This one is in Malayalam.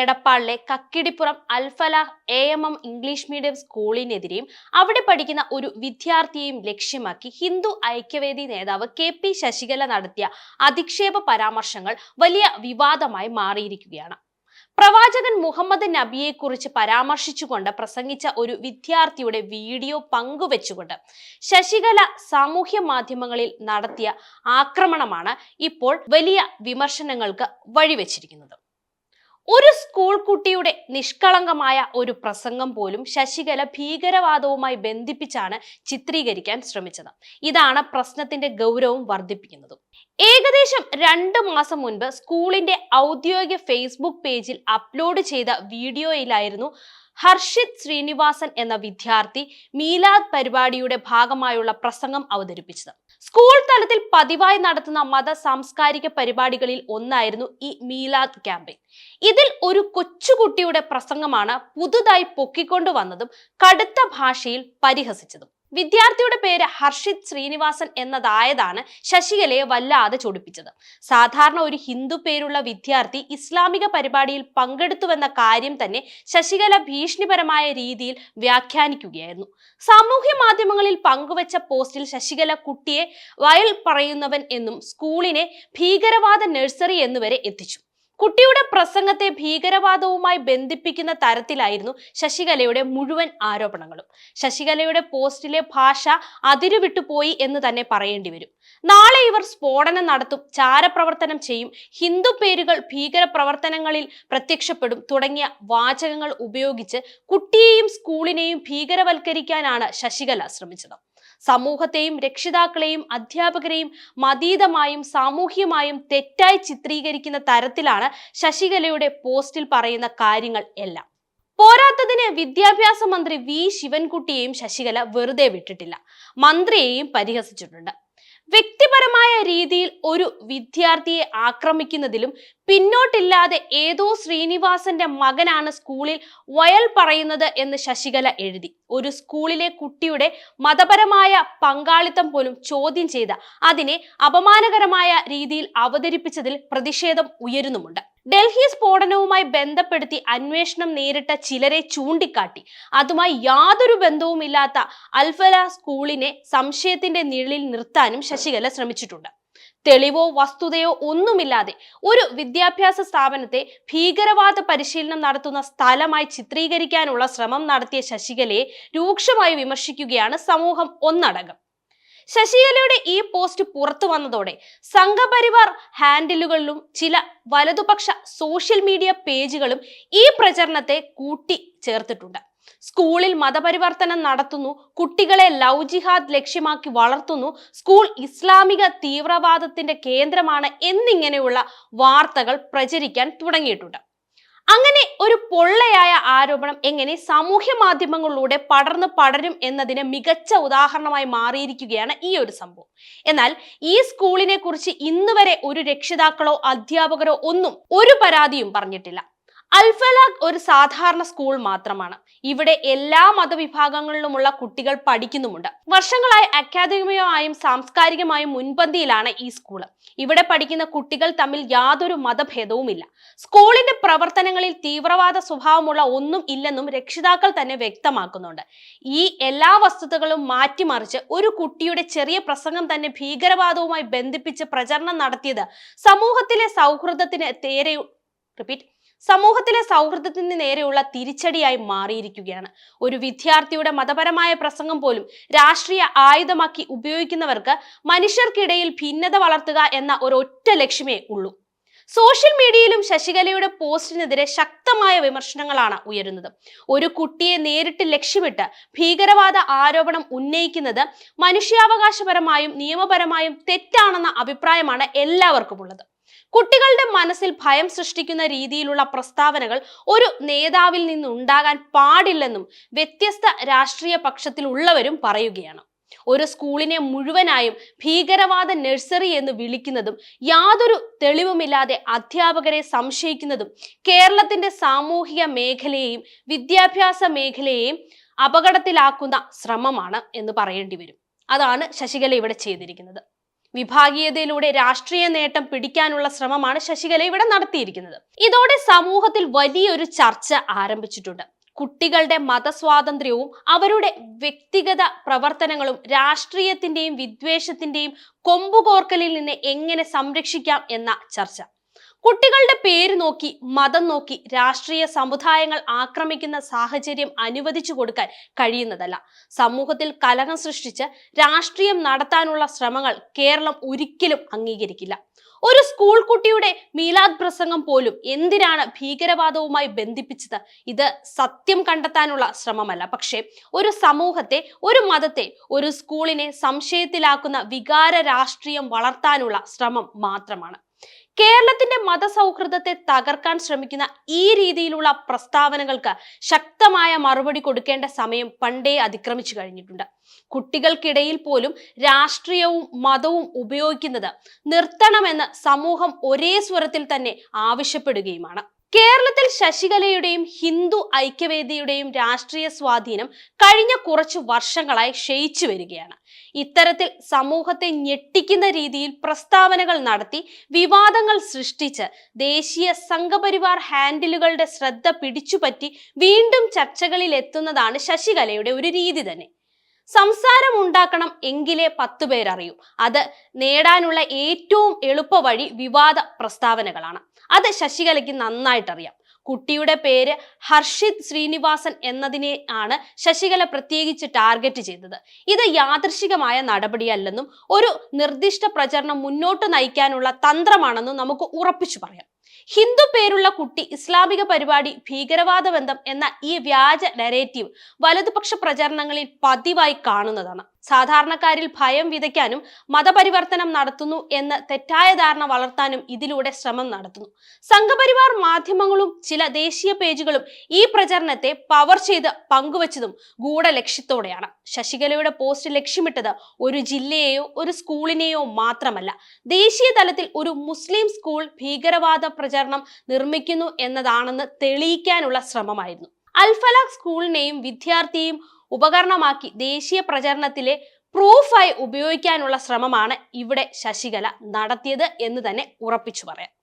എടപ്പാളിലെ Kakkidippuram Alfalah A M M English medium സ്കൂളിനെതിരെയും അവിടെ പഠിക്കുന്ന ഒരു വിദ്യാർത്ഥിയെയും ലക്ഷ്യമാക്കി ഹിന്ദു ഐക്യവേദി നേതാവ് കെ പി ശശികല നടത്തിയ അധിക്ഷേപ പരാമർശങ്ങൾ വലിയ വിവാദമായി മാറിയിരിക്കുകയാണ്. പ്രവാചകൻ മുഹമ്മദ് നബിയെക്കുറിച്ച് പരാമർശിച്ചുകൊണ്ട് പ്രസംഗിച്ച ഒരു വിദ്യാർത്ഥിയുടെ വീഡിയോ പങ്കുവെച്ചുകൊണ്ട് ശശികല സാമൂഹ്യ മാധ്യമങ്ങളിൽ നടത്തിയ ആക്രമണമാണ് ഇപ്പോൾ വലിയ വിമർശനങ്ങൾക്ക് വഴിവെച്ചിരിക്കുന്നത്. ഒരു സ്കൂൾ കുട്ടിയുടെ നിഷ്കളങ്കമായ ഒരു പ്രസംഗം പോലും ശശികല ഭീകരവാദവുമായി ബന്ധിപ്പിച്ചാണ് ചിത്രീകരിക്കാൻ ശ്രമിച്ചത്. ഇതാണ് പ്രശ്നത്തിന്റെ ഗൗരവം വർദ്ധിപ്പിക്കുന്നതും. ഏകദേശം രണ്ട് മാസം മുൻപ് സ്കൂളിന്റെ ഔദ്യോഗിക ഫേസ്ബുക്ക് പേജിൽ അപ്ലോഡ് ചെയ്ത വീഡിയോയിലായിരുന്നു ഹർഷിത് ശ്രീനിവാസൻ എന്ന വിദ്യാർത്ഥി മീലാദ് പരിപാടിയുടെ ഭാഗമായുള്ള പ്രസംഗം അവതരിപ്പിച്ചത്. സ്കൂൾ തലത്തിൽ പതിവായി നടത്തുന്ന മത സാംസ്കാരിക പരിപാടികളിൽ ഒന്നായിരുന്നു ഈ മീലാദ് ക്യാമ്പയിൻ. ഇതിൽ ഒരു കൊച്ചുകുട്ടിയുടെ പ്രസംഗമാണ് പുതുതായി പൊക്കിക്കൊണ്ടുവന്നതും കടുത്ത ഭാഷയിൽ പരിഹസിച്ചതും. വിദ്യാർത്ഥിയുടെ പേര് ഹർഷിത് ശ്രീനിവാസൻ എന്നതായതാണ് ശശികലയെ വല്ലാതെ ചൊടിപ്പിച്ചത്. സാധാരണ ഒരു ഹിന്ദു പേരുള്ള വിദ്യാർത്ഥി ഇസ്ലാമിക പരിപാടിയിൽ പങ്കെടുത്തുവെന്ന കാര്യം തന്നെ ശശികല ഭീഷണിപരമായ രീതിയിൽ വ്യാഖ്യാനിക്കുകയായിരുന്നു. സാമൂഹ്യ മാധ്യമങ്ങളിൽ പങ്കുവച്ച പോസ്റ്റിൽ ശശികല കുട്ടിയെ വയൽ പറയുന്നവൻ എന്നും സ്കൂളിനെ ഭീകരവാദ നഴ്സറി എന്നുവരെ എത്തിച്ചു. കുട്ടിയുടെ പ്രസംഗത്തെ ഭീകരവാദവുമായി ബന്ധിപ്പിക്കുന്ന തരത്തിലായിരുന്നു ശശികലയുടെ മുഴുവൻ ആരോപണങ്ങളും. ശശികലയുടെ പോസ്റ്റിലെ ഭാഷ അതിരുവിട്ടുപോയി എന്ന് തന്നെ പറയേണ്ടി വരും. നാളെ ഇവർ സ്ഫോടനം നടത്തും ചാരപ്രവർത്തനം ചെയ്യും ഹിന്ദു പേരുകൾ ഭീകര പ്രവർത്തനങ്ങളിൽ പ്രത്യക്ഷപ്പെടും തുടങ്ങിയ വാചകങ്ങൾ ഉപയോഗിച്ച് കുട്ടിയെയും സ്കൂളിനെയും ഭീകരവൽക്കരിക്കാനാണ് ശശികല ശ്രമിച്ചത്. സമൂഹത്തെയും രക്ഷിതാക്കളെയും അധ്യാപകരെയും മതീതമായും സാമൂഹ്യമായും തെറ്റായി ചിത്രീകരിക്കുന്ന തരത്തിലാണ് ശശികലയുടെ പോസ്റ്റിൽ പറയുന്ന കാര്യങ്ങൾ എല്ലാം. പോരാത്തതിന് വിദ്യാഭ്യാസ മന്ത്രി വി. ശിവൻകുട്ടിയെയും ശശികല വെറുതെ വിട്ടിട്ടില്ല. മന്ത്രിയെയും പരിഹസിച്ചിട്ടുണ്ട്. വ്യക്തിപരമായ രീതിയിൽ ഒരു വിദ്യാർത്ഥിയെ ആക്രമിക്കുന്നതിലും പിന്നോട്ടില്ലാതെ ഏതോ ശ്രീനിവാസന്റെ മകനാണ് സ്കൂളിൽ വയൽ പറയുന്നത് എന്ന് ശശികല എഴുതി. ഒരു സ്കൂളിലെ കുട്ടിയുടെ മതപരമായ പങ്കാളിത്തം പോലും ചോദ്യം ചെയ്ത അതിനെ അപമാനകരമായ രീതിയിൽ അവതരിപ്പിച്ചതിൽ പ്രതിഷേധം ഉയരുന്നുമുണ്ട്. ഡൽഹി സ്ഫോടനവുമായി ബന്ധപ്പെടുത്തി അന്വേഷണം നേരിട്ട ചിലരെ ചൂണ്ടിക്കാട്ടി. അതുമായി യാതൊരു ബന്ധവുമില്ലാത്ത അൽഫല സ്കൂളിനെ സംശയത്തിന്റെ നിഴലിൽ നിർത്താനും ശശികല ശ്രമിച്ചിട്ടുണ്ട്. തെളിവോ വസ്തുതയോ ഒന്നുമില്ലാതെ ഒരു വിദ്യാഭ്യാസ സ്ഥാപനത്തെ ഭീകരവാദ പരിശീലനം നടത്തുന്ന സ്ഥലമായി ചിത്രീകരിക്കാനുള്ള ശ്രമം നടത്തിയ ശശികലയെ രൂക്ഷമായി വിമർശിക്കുകയാണ് സമൂഹം ഒന്നടങ്കം. ശശികലയുടെ ഈ പോസ്റ്റ് പുറത്തു വന്നതോടെ സംഘപരിവാർ ഹാൻഡിലുകളിലും ചില വലതുപക്ഷ സോഷ്യൽ മീഡിയ പേജുകളും ഈ പ്രചരണത്തെ കൂട്ടി ചേർത്തിട്ടുണ്ട്. സ്കൂളിൽ മതപരിവർത്തനം നടത്തുന്നു കുട്ടികളെ ലവ് ജിഹാദ് ലക്ഷ്യമാക്കി വളർത്തുന്നു സ്കൂൾ ഇസ്ലാമിക തീവ്രവാദത്തിന്റെ കേന്ദ്രമാണ് എന്നിങ്ങനെയുള്ള വാർത്തകൾ പ്രചരിക്കാൻ തുടങ്ങിയിട്ടുണ്ട്. അങ്ങനെ ഒരു പൊള്ളയായ ആരോപണം എങ്ങനെ സാമൂഹ്യ മാധ്യമങ്ങളിലൂടെ പടർന്ന് പടരും എന്നതിന് മികച്ച ഉദാഹരണമായി മാറിയിരിക്കുകയാണ് ഈ ഒരു സംഭവം. എന്നാൽ ഈ സ്കൂളിനെ കുറിച്ച് ഇന്നുവരെ ഒരു രക്ഷിതാക്കളോ അധ്യാപകരോ ഒന്നും ഒരു പരാതിയും പറഞ്ഞിട്ടില്ല. അൽഫലാഖ് ഒരു സാധാരണ സ്കൂൾ മാത്രമാണ്. ഇവിടെ എല്ലാ മതവിഭാഗങ്ങളിലുമുള്ള കുട്ടികൾ പഠിക്കുന്നുമുണ്ട്. വർഷങ്ങളായി അക്കാദമികമായും സാംസ്കാരികമായും മുൻപന്തിയിലാണ് ഈ സ്കൂൾ ഇവിടെ പഠിക്കുന്ന കുട്ടികൾ തമ്മിൽ യാതൊരു മതഭേദവുമില്ല. സ്കൂളിന്റെ പ്രവർത്തനങ്ങളിൽ തീവ്രവാദ സ്വഭാവമുള്ള ഒന്നും ഇല്ലെന്നും രക്ഷിതാക്കൾ തന്നെ വ്യക്തമാക്കുന്നുണ്ട്. ഈ എല്ലാ വസ്തുതകളും മാറ്റിമറിച്ച് ഒരു കുട്ടിയുടെ ചെറിയ പ്രസംഗം തന്നെ ഭീകരവാദവുമായി ബന്ധിപ്പിച്ച് പ്രചരണം നടത്തിയത് സമൂഹത്തിലെ സൗഹൃദത്തിന് തേരെ റിപ്പീറ്റ് സമൂഹത്തിലെ സൗഹൃദത്തിന് നേരെയുള്ള തിരിച്ചടിയായി മാറിയിരിക്കുകയാണ്. ഒരു വിദ്യാർത്ഥിയുടെ മതപരമായ പ്രസംഗം പോലും രാഷ്ട്രീയ ആയുധമാക്കി ഉപയോഗിക്കുന്നവർക്ക് മനുഷ്യർക്കിടയിൽ ഭിന്നത വളർത്തുക എന്ന ഒരൊറ്റ ലക്ഷ്യമേ ഉള്ളൂ. സോഷ്യൽ മീഡിയയിലും ശശികലയുടെ പോസ്റ്റിനെതിരെ ശക്തമായ വിമർശനങ്ങളാണ് ഉയരുന്നത്. ഒരു കുട്ടിയെ നേരിട്ട് ലക്ഷ്യമിട്ട് ഭീകരവാദ ആരോപണം ഉന്നയിക്കുന്നത് മനുഷ്യാവകാശപരമായും നിയമപരമായും തെറ്റാണെന്ന അഭിപ്രായമാണ് എല്ലാവർക്കും ഉള്ളത് കുട്ടികളുടെ മനസ്സിൽ ഭയം സൃഷ്ടിക്കുന്ന രീതിയിലുള്ള പ്രസ്താവനകൾ ഒരു നേതാവിൽ നിന്നുണ്ടാകാൻ പാടില്ലെന്നും വ്യത്യസ്ത രാഷ്ട്രീയ പക്ഷത്തിലുള്ളവരും പറയുകയാണ്. ഒരു സ്കൂളിനെ മുഴുവനായും ഭീകരവാദ നഴ്സറി എന്ന് വിളിക്കുന്നതും യാതൊരു തെളിവുമില്ലാതെ അധ്യാപകരെ സംശയിക്കുന്നതും കേരളത്തിന്റെ സാമൂഹിക മേഖലയെയും വിദ്യാഭ്യാസ മേഖലയെയും അപകടത്തിലാക്കുന്ന ശ്രമമാണ് എന്ന് പറയേണ്ടി വരും. അതാണ് ശശികല ഇവിടെ ചെയ്തിരിക്കുന്നത്. വിഭാഗീയതയിലൂടെ രാഷ്ട്രീയ നേട്ടം പിടിക്കാനുള്ള ശ്രമമാണ് ശശികല ഇവിടെ നടത്തിയിരിക്കുന്നത്. ഇതോടെ സമൂഹത്തിൽ വലിയൊരു ചർച്ച ആരംഭിച്ചിട്ടുണ്ട്. കുട്ടികളുടെ മതസ്വാതന്ത്ര്യവും അവരുടെ വ്യക്തിഗത പ്രവർത്തനങ്ങളും രാഷ്ട്രീയത്തിന്റെയും വിദ്വേഷത്തിന്റെയും കൊമ്പുകോർക്കലിൽ നിന്ന് എങ്ങനെ സംരക്ഷിക്കാം എന്ന ചർച്ച. കുട്ടികളുടെ പേര് നോക്കി മതം നോക്കി രാഷ്ട്രീയ സമുദായങ്ങൾ ആക്രമിക്കുന്ന സാഹചര്യം അനുവദിച്ചു കൊടുക്കാൻ കഴിയുന്നതല്ല. സമൂഹത്തിൽ കലഹം സൃഷ്ടിച്ച് രാഷ്ട്രീയം നടത്താനുള്ള ശ്രമങ്ങൾ കേരളം ഒരിക്കലും അംഗീകരിക്കില്ല. ഒരു സ്കൂൾ കുട്ടിയുടെ മീലാദ് പ്രസംഗം പോലും എന്തിനാണ് ഭീകരവാദവുമായി ബന്ധിപ്പിച്ചത്? ഇത് സത്യം കണ്ടെത്താനുള്ള ശ്രമമല്ല. പക്ഷേ ഒരു സമൂഹത്തെ ഒരു മതത്തെ ഒരു സ്കൂളിനെ സംശയത്തിലാക്കുന്ന വികാര രാഷ്ട്രീയം വളർത്താനുള്ള ശ്രമം മാത്രമാണ്. കേരളത്തിന്റെ മതസൗഹൃദത്തെ തകർക്കാൻ ശ്രമിക്കുന്ന ഈ രീതിയിലുള്ള പ്രസ്താവനകൾക്ക് ശക്തമായ മറുപടി കൊടുക്കേണ്ട സമയം പണ്ടേ അതിക്രമിച്ചു കഴിഞ്ഞിട്ടുണ്ട്. കുട്ടികൾക്കിടയിൽ പോലും രാഷ്ട്രീയവും മതവും ഉപയോഗിക്കുന്നത് നിർത്തണമെന്ന് സമൂഹം ഒരേ സ്വരത്തിൽ തന്നെ ആവശ്യപ്പെടുകയുമാണ്. കേരളത്തിൽ ശശികലയുടെയും ഹിന്ദു ഐക്യവേദിയുടെയും രാഷ്ട്രീയ സ്വാധീനം കഴിഞ്ഞ കുറച്ചു വർഷങ്ങളായി ക്ഷയിച്ചു വരികയാണ്. ഇത്തരത്തിൽ സമൂഹത്തെ ഞെട്ടിക്കുന്ന രീതിയിൽ പ്രസ്താവനകൾ നടത്തി വിവാദങ്ങൾ സൃഷ്ടിച്ച് ദേശീയ സംഘപരിവാർ ഹാൻഡിലുകളുടെ ശ്രദ്ധ പിടിച്ചുപറ്റി വീണ്ടും ചർച്ചകളിൽ എത്തുന്നതാണ് ശശികലയുടെ ഒരു രീതി തന്നെ. സംസാരം ഉണ്ടാക്കണം എങ്കിലേ പത്തു പേരറിയൂ. അത് നേടാനുള്ള ഏറ്റവും എളുപ്പ വഴി വിവാദ പ്രസ്താവനകളാണ്. അത് ശശികലയ്ക്ക് നന്നായിട്ടറിയാം. കുട്ടിയുടെ പേര് ഹർഷിത് ശ്രീനിവാസൻ എന്നതിനെ ആണ് ശശികല പ്രത്യേകിച്ച് ടാർഗറ്റ് ചെയ്തത്. ഇത് യാദൃശികമായ നടപടിയല്ലെന്നും ഒരു നിർദ്ദിഷ്ട പ്രചരണം മുന്നോട്ട് നയിക്കാനുള്ള തന്ത്രമാണെന്നും നമുക്ക് ഉറപ്പിച്ചു പറയാം. ഹിന്ദു പേരുള്ള കുട്ടി ഇസ്ലാമിക പരിപാടി ഭീകരവാദ ബന്ധം എന്ന ഈ വ്യാജ നരേറ്റീവ് വലതുപക്ഷ പ്രചരണങ്ങളിൽ പതിവായി കാണുന്നതാണ്. സാധാരണക്കാരിൽ ഭയം വിതയ്ക്കാനും മതപരിവർത്തനം നടത്തുന്നു എന്ന് തെറ്റായ ധാരണ വളർത്താനും ഇതിലൂടെ ശ്രമം നടത്തുന്നു. സംഘപരിവാർ മാധ്യമങ്ങളും ചില ദേശീയ പേജുകളും ഈ പ്രചരണത്തെ പവർ ചെയ്ത് പങ്കുവച്ചതും ഗൂഢലക്ഷ്യത്തോടെയാണ്. ശശികലയുടെ പോസ്റ്റ് ലക്ഷ്യമിട്ടത് ഒരു ജില്ലയെയോ ഒരു സ്കൂളിനെയോ മാത്രമല്ല. ദേശീയ തലത്തിൽ ഒരു മുസ്ലിം സ്കൂൾ ഭീകരവാദ പ്രചരണം നിർമ്മിക്കുന്നു എന്നതാണെന്ന് തെളിയിക്കാനുള്ള ശ്രമമായിരുന്നു. അൽഫലാഖ് സ്കൂളിനെയും വിദ്യാർത്ഥിയെയും ഉപകരണമാക്കി ദേശീയ പ്രചരണത്തിലെ പ്രൂഫായി ഉപയോഗിക്കാനുള്ള ശ്രമമാണ് ഇവിടെ ശശികല നടത്തിയത് എന്ന് തന്നെ ഉറപ്പിച്ചു പറയാം.